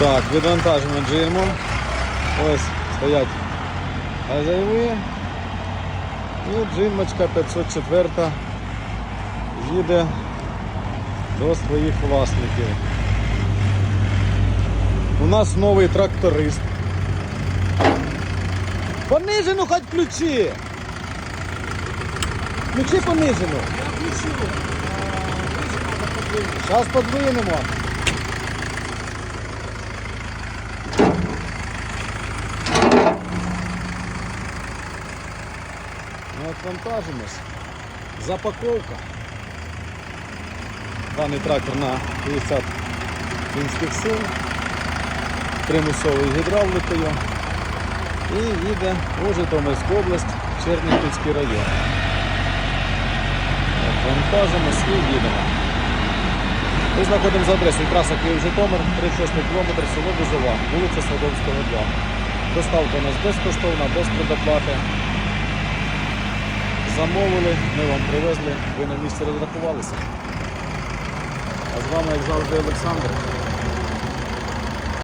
Так, відвантажимо джирму. Ось стоять хазяїви. І джинмочка 504 їде до своїх власників. У нас новий тракторист. Понижену хоч ключі! Ключі понижену. Зараз подвинемо. Ну, от вантажимось. Запаковка. Даний трактор на 50 кінських сил, примусовою гідравликою і їде у Житомирську область, Чернігівський район. Вантажимось і їдемо. Ми знаходимо за адресою траса Київ-Житомир, 36 км, село Бузова, вулиця Садовського, 2. Доставка у нас безкоштовна, без предоплати. Замовили, ми вам привезли, ви на місці розрахувалися. А з вами, як завжди, Олександр.